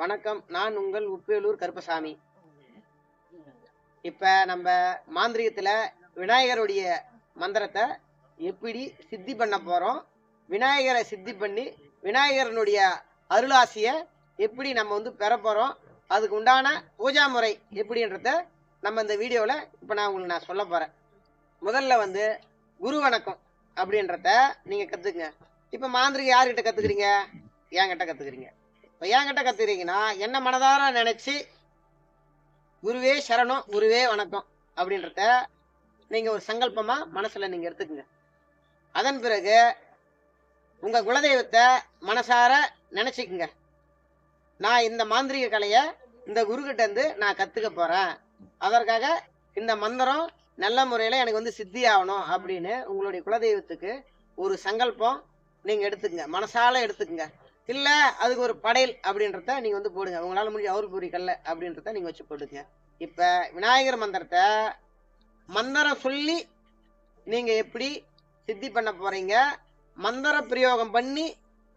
வணக்கம். நான் உங்கள் உப்பேலூர் கருப்பசாமி. இப்ப நம்ம மாந்திரிகத்துல விநாயகருடைய மந்திரத்தை எப்படி சித்தி பண்ண போறோம்? விநாயகரை சித்தி பண்ணி விநாயகரனுடைய அருளாசிய எப்படி நம்ம வந்து பெற போறோம்? அதுக்கு உண்டான பூஜா முறை எப்படின்றத நம்ம இந்த வீடியோவில் இப்போ நான் உங்களுக்கு நான் சொல்ல போகிறேன் முதல்ல வந்து குரு வணக்கம் அப்படின்றத நீங்கள் கற்றுக்குங்க இப்போ மாந்திரிகை யார்கிட்ட கற்றுக்குறீங்க என்கிட்ட கற்றுக்குறீங்க இப்போ என்கிட்ட கத்துக்கிறீங்கன்னா என்ன மனதார நினைச்சு குருவே சரணம் குருவே வணக்கம் அப்படின்றத நீங்கள் ஒரு சங்கல்பமாக மனசில் நீங்கள் எடுத்துக்கங்க. அதன் பிறகு உங்கள் குலதெய்வத்தை மனசார நினைச்சுக்குங்க. நான் இந்த மாந்திரிக கலையை இந்த குருக்கிட்ட இருந்து நான் கற்றுக்க போகிறேன் அதற்காக இந்த மந்திரம் நல்ல முறையில் எனக்கு வந்து சித்தி ஆகணும் அப்படின்னு உங்களுடைய குலதெய்வத்துக்கு ஒரு சங்கல்பம் நீங்கள் எடுத்துக்கங்க. மனசால எடுத்துக்கங்க. இல்லை அதுக்கு ஒரு படையல் அப்படின்றத நீங்கள் வந்து போடுங்க. உங்களால் முடிஞ்ச அவர் பூரி கல்ல அப்படின்றத நீங்கள் வச்சு போடுங்க. இப்போ விநாயகர் மந்திரத்தை மந்திரம் சொல்லி நீங்கள் எப்படி சித்தி பண்ண போகிறீங்க மந்திர பிரயோகம் பண்ணி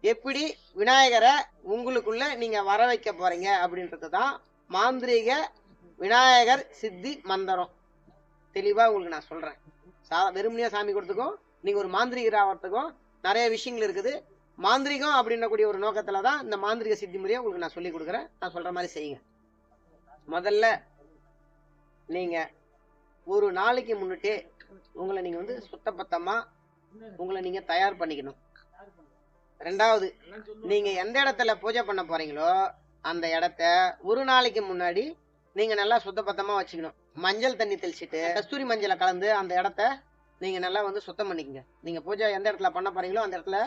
எப்படி விநாயகரை உங்களுக்குள்ள நீங்கள் வர வைக்க போகிறீங்க அப்படின்றது தான் மாந்திரீக விநாயகர் சித்தி மந்திரம். தெளிவாக உங்களுக்கு நான் சொல்கிறேன் சா வெறுமனையா சாமி கொடுத்துக்கும் நீங்கள் ஒரு மாந்திரிகர் ஆகிறதுக்கும் நிறைய விஷயங்கள் இருக்குது. மாந்திரிகம் அப்படின்னக்கூடிய ஒரு நோக்கத்துல தான் இந்த மாந்திரிக சித்தி முறையை உங்களுக்கு நான் சொல்லி கொடுக்குறேன். நான் சொல்ற மாதிரி செய்யுங்க. முதல்ல நீங்க ஒரு நாளைக்கு முன்னிட்டே உங்களை நீங்க வந்து சுத்தபத்தமா உங்களை நீங்க தயார் பண்ணிக்கணும். ரெண்டாவது நீங்க எந்த இடத்துல பூஜை பண்ண போறீங்களோ அந்த இடத்த ஒரு நாளைக்கு முன்னாடி நீங்க நல்லா சுத்தபத்தமா வச்சுக்கணும். மஞ்சள் தண்ணி தெளிச்சிட்டு கஸ்தூரி மஞ்சளை கலந்து அந்த இடத்த நீங்க நல்லா வந்து சுத்தம் பண்ணிக்கங்க. நீங்க பூஜை எந்த இடத்துல பண்ண போறீங்களோ அந்த இடத்துல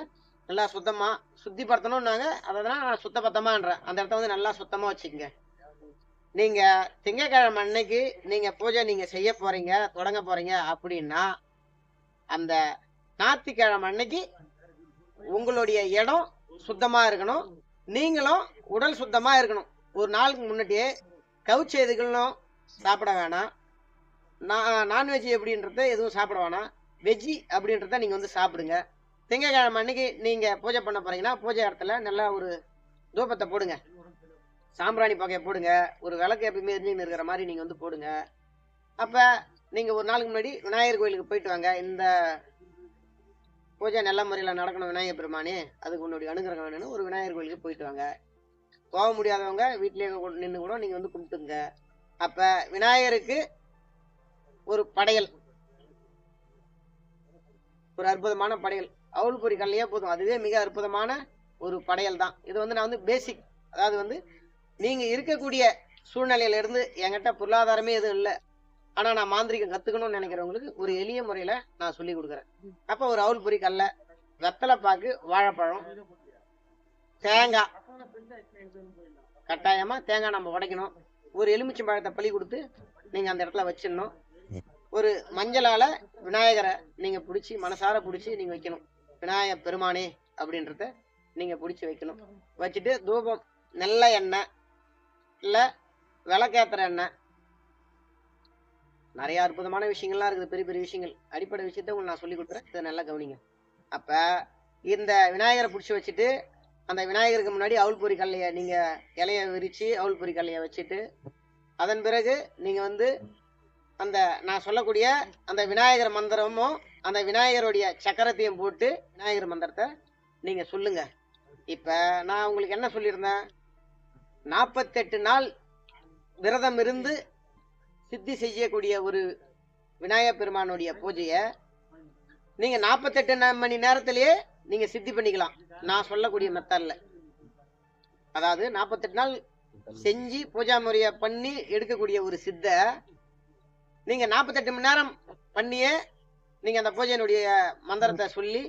நல்லா சுத்தமா சுத்திப்படுத்தணும்னாங்க. அதை தான் நான் சுத்தபத்தமான்றேன். அந்த இடத்த வந்து நல்லா சுத்தமா வச்சுக்கோங்க. நீங்க திங்கக்கிழமை அன்னைக்கு நீங்க பூஜை நீங்க செய்ய போறீங்க தொடங்க போறீங்க அப்படின்னா அந்த ஞாயிற்றுக்கிழமை அன்னைக்கு உங்களுடைய இடம் சுத்தமா இருக்கணும். நீங்களும் உடல் சுத்தமா இருக்கணும். ஒரு நாளுக்கு முன்னாடியே கவுச்சு எதுகளும் சாப்பிட வேணாம். நான் நான்வெஜ் எப்படின்றத எதுவும் சாப்பிட வேணாம். வெஜ்ஜி அப்படின்றத நீங்க வந்து சாப்பிடுங்க. திங்கக்கிழமை அன்னைக்கு நீங்கள் பூஜை பண்ண போகிறீங்கன்னா பூஜை இடத்துல நல்லா ஒரு தூபத்தை போடுங்க. சாம்பிராணி புகையை போடுங்க. ஒரு விளக்கு எப்பயுமே எரிஞ்சுன்னு இருக்கிற மாதிரி நீங்கள் வந்து போடுங்க. அப்போ நீங்கள் ஒரு நாளுக்கு முன்னாடி விநாயகர் கோயிலுக்கு போயிட்டு வாங்க. இந்த பூஜை நல்ல முறையில் நடக்கணும் விநாயகர் பெருமானே. அதுக்கு உன்னுடைய அனுகிரகம் வேணும்னு ஒரு விநாயகர் கோயிலுக்கு போயிட்டு வாங்க. போக முடியாதவங்க வீட்டிலேயே நின்று கூட நீங்கள் வந்து கும்பிட்டுங்க. அப்போ விநாயகருக்கு ஒரு படையல். ஒரு அற்புதமான படையல். அவுள் கல்லையே போதும். அதுவே மிக அற்புதமான ஒரு படையல் தான் இது வந்து நான் வந்து பேசிக் அதாவது வந்து நீங்கள் இருக்கக்கூடிய சூழ்நிலையில இருந்து என்கிட்ட பொருளாதாரமே எதுவும் இல்லை. ஆனால் நான் மாந்திரிகம் கற்றுக்கணும்னு நினைக்கிறவங்களுக்கு ஒரு எளிய முறையில் நான் சொல்லி கொடுக்குறேன். அப்போ ஒரு அவுள் கல்லை கல்ல வெத்தலை பாக்கு வாழைப்பழம் தேங்காய். கட்டாயமாக தேங்காய் நம்ம உடைக்கணும். ஒரு எலுமிச்சம்பழத்தை பழி கொடுத்து நீங்கள் அந்த இடத்துல வச்சிடணும். ஒரு மஞ்சளால் விநாயகரை நீங்கள் பிடிச்சி மனசார பிடிச்சி நீங்கள் வைக்கணும். விநாயகர் பெருமானே அப்படின்றத நீங்க பிடிச்சி வைக்கணும். வச்சுட்டு தூபம் நல்ல எண்ணெய் இல்ல விளக்கேற்றுற எண்ணெய். நிறைய அற்புதமான விஷயங்கள்லாம் இருக்குது பெரிய பெரிய விஷயங்கள். அடிப்படை விஷயத்த உங்களுக்கு நான் சொல்லி கொடுத்துறேன் இதை நல்லா கவனிங்க. அப்ப இந்த விநாயகரை பிடிச்சி வச்சுட்டு அந்த விநாயகருக்கு முன்னாடி அவுள் பொறி கல்லையை நீங்க இலைய விரிச்சு அவுள் பொறி கல்லையை வச்சுட்டு அதன் பிறகு நீங்க வந்து அந்த நான் சொல்லக்கூடிய அந்த விநாயகர் மந்திரமும் அந்த விநாயகருடைய சக்கரத்தையும் போட்டு விநாயகர் மந்திரத்தை நீங்கள் சொல்லுங்க. இப்போ நான் உங்களுக்கு என்ன சொல்லியிருந்தேன்? நாற்பத்தெட்டு நாள் விரதம் இருந்து சித்தி செய்யக்கூடிய ஒரு விநாயகர் பெருமானுடைய பூஜையை நீங்கள் நாற்பத்தெட்டு மணி நேரத்திலேயே நீங்கள் சித்தி பண்ணிக்கலாம். நான் சொல்லக்கூடிய மெத்தடில் அதாவது நாற்பத்தெட்டு நாள் செஞ்சு பூஜா முறையை பண்ணி எடுக்கக்கூடிய ஒரு சித்தை நீங்க நாற்பத்தெட்டு மணி நேரம் பண்ணியே நீங்க அந்த பூஜையினுடைய மந்திரத்தை சொல்லி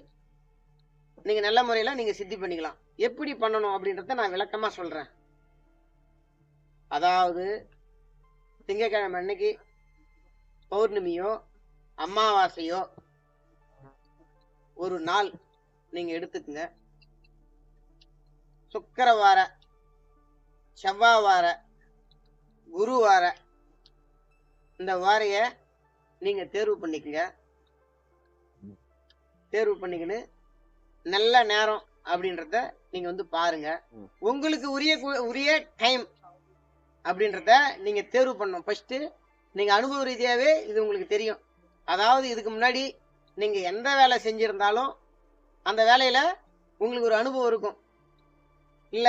நீங்க நல்ல முறையில நீங்க சித்தி பண்ணிக்கலாம். எப்படி பண்ணணும் அப்படின்றத நான் விளக்கமா சொல்றேன். அதாவது திங்கக்கிழமை அன்னைக்கு பௌர்ணமியோ அமாவாசையோ ஒரு நாள் நீங்க எடுத்துக்கங்க. சுக்கரவார செவ்வாவார குருவார இந்த வாரைய நீங்க தேர்வு பண்ணிக்கங்க. தேர்வு பண்ணிக்கின்னு நல்ல நேரம் அப்படின்றத நீங்க வந்து பாருங்க. உங்களுக்கு உரிய உரிய டைம் அப்படின்றத நீங்க தேர்வு பண்ணணும். ஃபர்ஸ்ட் நீங்க அனுபவ ரீதியாவே இது உங்களுக்கு தெரியும். அதாவது இதுக்கு முன்னாடி நீங்க எந்த வேலை செஞ்சிருந்தாலும் அந்த வேலையில உங்களுக்கு ஒரு அனுபவம் இருக்கும். இல்ல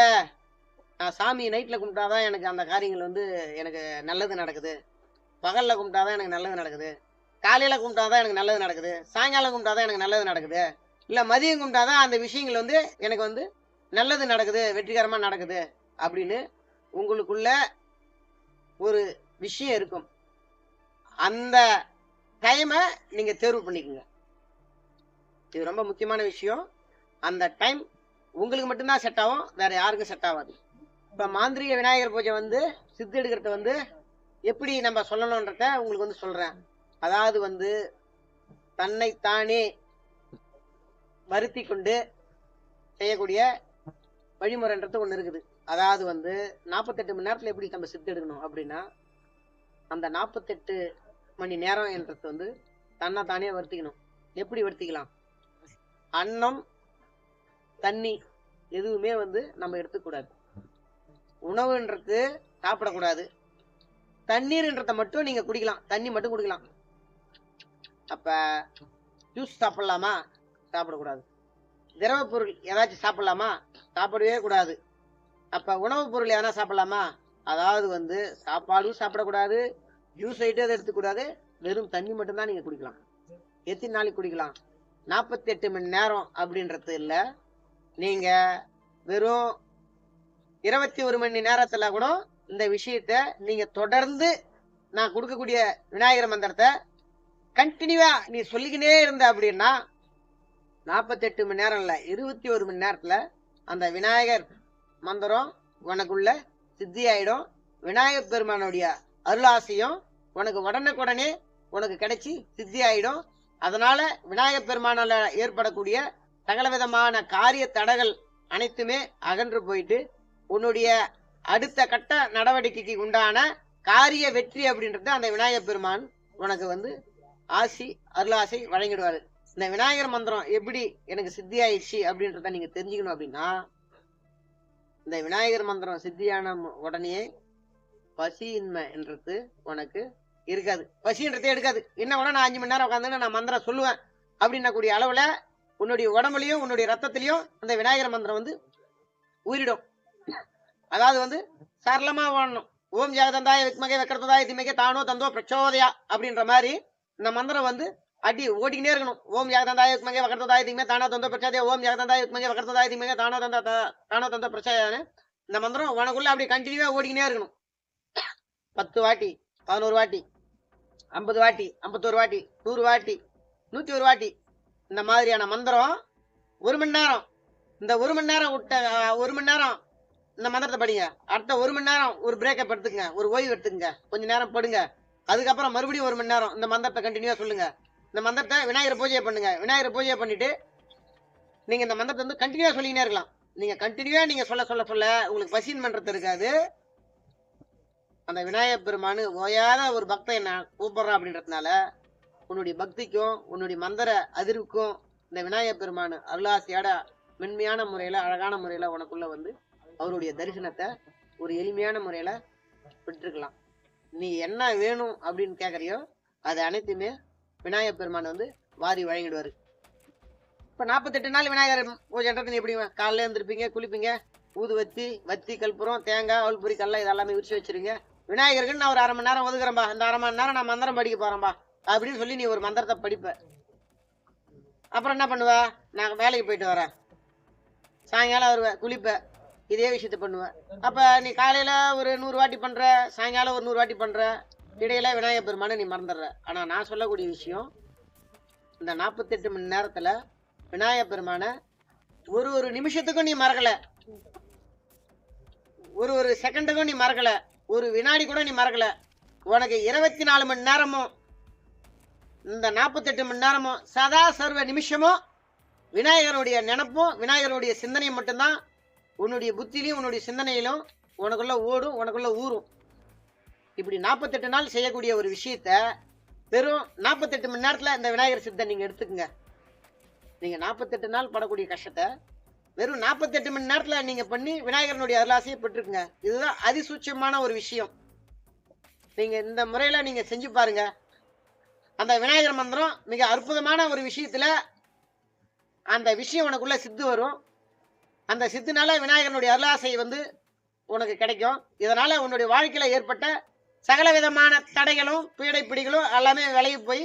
சாமி நைட்ல கும்பிட்டாதான் எனக்கு அந்த காரியங்கள் வந்து எனக்கு நல்லது நடக்குது. பகலில் கும்பிட்டா தான் எனக்கு நல்லது நடக்குது. காலையில் கும்பிட்டா தான் எனக்கு நல்லது நடக்குது. சாயங்காலம் கும்பிட்டா தான் எனக்கு நல்லது நடக்குது. இல்லை மதியம் கும்பிட்டா தான் அந்த விஷயங்கள் வந்து எனக்கு வந்து நல்லது நடக்குது வெற்றிகரமாக நடக்குது அப்படின்னு உங்களுக்குள்ள ஒரு விஷயம் இருக்கும். அந்த டைமை நீங்கள் தேர்வு பண்ணிக்கோங்க. இது ரொம்ப முக்கியமான விஷயம். அந்த டைம் உங்களுக்கு மட்டும்தான் செட் ஆகும் வேற யாருக்கும் செட் ஆகாது. இப்போ மாந்திரிக விநாயகர் பூஜை வந்து சித்து எடுக்கிறத வந்து எப்படி நம்ம சொல்லணுன்றத உங்களுக்கு வந்து சொல்றேன். அதாவது வந்து தன்னைத்தானே வருத்தி கொண்டு செய்யக்கூடிய வழிமுறைன்றது ஒன்று இருக்குது. அதாவது வந்து நாற்பத்தெட்டு மணி நேரத்தில் எப்படி நம்ம சித்து எடுக்கணும் அப்படின்னா அந்த நாற்பத்தெட்டு மணி நேரம் என்றது வந்து தன்னை தானே வருத்திக்கணும். எப்படி வருத்திக்கலாம்? அன்னம் தண்ணி எதுவுமே வந்து நம்ம எடுத்துக்கூடாது உணவுன்றது சாப்பிடக்கூடாது. தண்ணீர்ன்றத மட்டும் நீங்க குடிக்கலாம். தண்ணி மட்டும் குடிக்கலாம். அப்ப ஜூஸ் சாப்பிடலாமா? சாப்பிடக்கூடாது. திரவ பொருள் ஏதாச்சும் சாப்பிடலாமா? சாப்பிடவே கூடாது. அப்ப உணவுப் பொருள் எதனா சாப்பிடலாமா? அதாவது வந்து சாப்பாடும் சாப்பிடக்கூடாது. ஜூஸ் ஐட்டம் எதுவும் எடுத்துக்கூடாது வெறும் தண்ணி மட்டும்தான் நீங்க குடிக்கலாம். எத்தனை நாளைக்கு குடிக்கலாம்? நாற்பத்தி எட்டு மணி நேரம் அப்படின்றது இல்லை. நீங்க வெறும் இருபத்தி ஒரு மணி நேரத்துல கூட இந்த விஷயத்த நீங்க தொடர்ந்து நான் கொடுக்கக்கூடிய விநாயகர் மந்திரத்தை கண்டினியூவா நீ சொல்லிக்கினே இருந்த அப்படின்னா நாற்பத்தெட்டு மணி நேரம் இல்லை இருபத்தி ஒரு மணி நேரத்தில் அந்த விநாயகர் மந்திரம் உனக்குள்ள சித்தி ஆயிடும் விநாயகர் பெருமானுடைய அருளாசையும் உனக்கு உடனுக்குடனே உனக்கு கிடைச்சி சித்தி ஆயிடும் அதனால விநாயகர் பெருமானால ஏற்படக்கூடிய சகல விதமான காரிய தடைகள் அனைத்துமே அகன்று போயிட்டு உன்னுடைய அடுத்த கட்ட நடவடிக்கைக்கு உண்டான காரிய வெற்றி அப்படின்றது அந்த விநாயகர் பெருமான் உனக்கு வந்து ஆசி அருளாசை வழங்கிடுவார். இந்த விநாயகர் மந்திரம் எப்படி எனக்கு சித்தி ஆயிடுச்சு அப்படின்றத நீங்க தெரிஞ்சுக்கணும் அப்படின்னா இந்த விநாயகர் மந்திரம் சித்தியான மு- உடனே பசியின்மை என்றது உனக்கு இருக்காது. பசின்றதே எடுக்காது. என்ன கூட நான் அஞ்சு மணி நேரம் உட்காந்து நான் மந்திரம் சொல்லுவேன் அப்படின்னக்கூடிய அளவுல உன்னுடைய உடம்புலையும் உன்னுடைய ரத்தத்திலையும் அந்த விநாயகர் மந்திரம் வந்து உயிரிடும் அதாவது வந்து சரளமா வாழணும். ஓம் ஜெகதந்தாய வித்மகே வெக்கரத்ததாய திமகை தானோ தந்தோ பிரச்சோதயா அப்படின்ற மாதிரி இந்த மந்திரம் வந்து அடி ஓடிக்கிட்டே இருக்கணும். ஓம் ஜெகதந்தாய வித்மகே வக்கரத்ததாய திமே தானோ தந்தோ பிரச்சோதயா ஓம் ஜெகதந்தாய வித்மகே வக்கரத்ததாய திமகை தானோ தந்த தானோ தந்த பிரச்சோதயான்னு இந்த மந்திரம் உனக்குள்ள அப்படி கண்டினியூவா ஓடிக்கினே இருக்கணும். பத்து வாட்டி பதினோரு வாட்டி ஐம்பது வாட்டி ஐம்பத்தோரு வாட்டி நூறு வாட்டி நூத்தி ஒரு வாட்டி இந்த மாதிரியான மந்திரம் ஒரு மணி நேரம். இந்த ஒரு மணி நேரம் விட்ட ஒரு மணி நேரம் இந்த மந்திரத்தை படிங்க. அடுத்த ஒரு மணி நேரம் ஒரு பிரேக்கப் எடுத்துக்கங்க ஒரு ஓய்வு எடுத்துக்கங்க. கொஞ்ச நேரம் படுங்க. அதுக்கப்புறம் மறுபடியும் ஒரு மணி நேரம் இந்த மந்திரத்தை கண்டினியூவா சொல்லுங்க. இந்த மந்திரத்தை விநாயகர் பூஜையை பண்ணுங்க. விநாயகர் பூஜையை பண்ணிட்டு நீங்க இந்த மந்திரத்தை வந்து கண்டினியூவா சொல்லிக்கினே இருக்கலாம். நீங்க கண்டினியூவா நீங்க சொல்ல சொல்ல சொல்ல உங்களுக்கு பசின் மன்றத்தை இருக்காது. அந்த விநாயகர் பெருமானு ஓயாத ஒரு பக்தன் நான் கூப்பிடுறான் அப்படின்றதுனால உன்னுடைய பக்திக்கும் உன்னுடைய மந்திர அதிர்வுக்கும் இந்த விநாயகர் பெருமானு அருளாசியாட மென்மையான முறையில அழகான முறையில உனக்குள்ள வந்து அவருடைய தரிசனத்தை ஒரு எளிமையான முறையில பெற்றுக்கலாம் நீ என்ன வேணும் அப்படின்னு கேட்குறியோ அது அனைத்துமே விநாயகர் பெருமான் வந்து வாரி வழங்கிடுவார். இப்போ நாற்பத்தெட்டு நாள் விநாயகர் பூஜைன்றது நீ எப்படி காலையில் எழுந்திருப்பீங்க குளிப்பீங்க? ஊதுவத்தி வத்தி கற்பூரம் தேங்காய் அவல்புரி கல்லை இதெல்லாமே விரிச்சு வச்சிருங்க. விநாயகருக்கு நான் ஒரு அரை மணி நேரம் ஒதுக்குறேன்பா. இந்த அரை மணி நேரம் நான் மந்திரம் படிக்க போகிறேன்பா அப்படின்னு சொல்லி நீ ஒரு மந்திரத்தை படிப்ப. அப்புறம் என்ன பண்ணுவ? நான் வேலைக்கு போயிட்டு வரேன். சாயங்காலம் வருவேன் குளிப்ப. இதே விஷயத்த பண்ணுவேன். அப்போ நீ காலையில் ஒரு நூறு வாட்டி பண்ணுற சாயங்காலம் ஒரு நூறு வாட்டி பண்ணுற இடையில விநாயகர் பெருமானை நீ மறந்துடுற. ஆனால் நான் சொல்லக்கூடிய விஷயம் இந்த நாற்பத்தெட்டு மணி நேரத்தில் விநாயகர் பெருமானை ஒரு ஒரு நிமிஷத்துக்கும் நீ மறக்கலை. ஒரு ஒரு செகண்டுக்கும் நீ மறக்கலை. ஒரு வினாடி கூட நீ மறக்கலை. உனக்கு இருபத்தி நாலு மணி நேரமும் இந்த நாற்பத்தெட்டு மணி நேரமும் சதா சர்வ நிமிஷமும் விநாயகருடைய நினப்பும் விநாயகருடைய சிந்தனையும் மட்டும்தான் உன்னுடைய புத்திலையும் உன்னுடைய சிந்தனையிலும் உனக்குள்ளே ஓடும் உனக்குள்ளே ஊறும். இப்படி நாற்பத்தெட்டு நாள் செய்யக்கூடிய ஒரு விஷயத்த வெறும் நாற்பத்தெட்டு மணி நேரத்தில் இந்த விநாயகர் சித்தை நீங்கள் எடுத்துக்கங்க. நீங்கள் நாற்பத்தெட்டு நாள் படக்கூடிய கஷ்டத்தை வெறும் நாற்பத்தெட்டு மணி நேரத்தில் நீங்கள் பண்ணி விநாயகரனுடைய அருளாசையை பெற்றுக்குங்க. இதுதான் அதிசூட்சமான ஒரு விஷயம். நீங்கள் இந்த முறையில் நீங்கள் செஞ்சு பாருங்க. அந்த விநாயகர் மந்திரம் மிக அற்புதமான ஒரு விஷயத்தில் அந்த விஷயம் உனக்குள்ளே சித்து வரும். அந்த சித்தினால விநாயகனுடைய அருளாசை வந்து உனக்கு கிடைக்கும். இதனால உன்னுடைய வாழ்க்கையில ஏற்பட்ட சகல விதமான தடைகளும் பீடை பிடிகளும் எல்லாமே விலகி போய்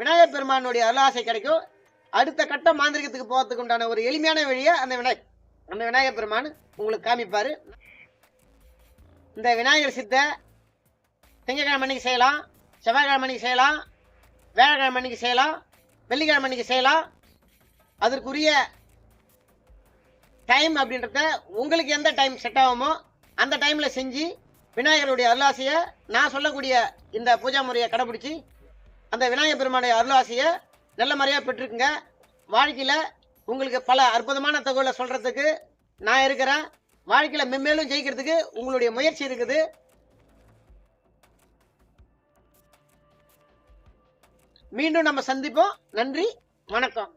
விநாயகர் பெருமானுடைய அருளாசை கிடைக்கும். அடுத்த கட்ட மாந்திரிகத்துக்கு போகிறதுக்கு உண்டான ஒரு எளிமையான வழியை அந்த விநாயகர் அந்த விநாயகர் பெருமான் உங்களுக்கு காமிப்பாரு. இந்த விநாயகர் சித்தை திங்கக்கிழமை அன்னைக்கு செய்யலாம் செவ்வாய்க்கிழமை அன்னைக்கு செய்யலாம் வேலைக்கிழமை அன்னைக்கு செய்யலாம் வெள்ளிக்கிழமை அன்னைக்கு செய்யலாம். அதற்குரிய டைம் அப்படின்றத உங்களுக்கு எந்த டைம் செட் ஆகுமோ அந்த டைமில் செஞ்சு விநாயகருடைய அருளாசையை நான் சொல்லக்கூடிய இந்த பூஜா முறையை கடைபிடிச்சி அந்த விநாயகர் பெருமானுடைய அருளாசையை நல்ல முறையாக பெற்றுக்குங்க. வாழ்க்கையில் உங்களுக்கு பல அற்புதமான தகவலை சொல்கிறதுக்கு நான் இருக்கிறேன். வாழ்க்கையில் மென்மேலும் ஜெயிக்கிறதுக்கு உங்களுடைய முயற்சி இருக்குது. மீண்டும் நம்ம சந்திப்போம். நன்றி. வணக்கம்.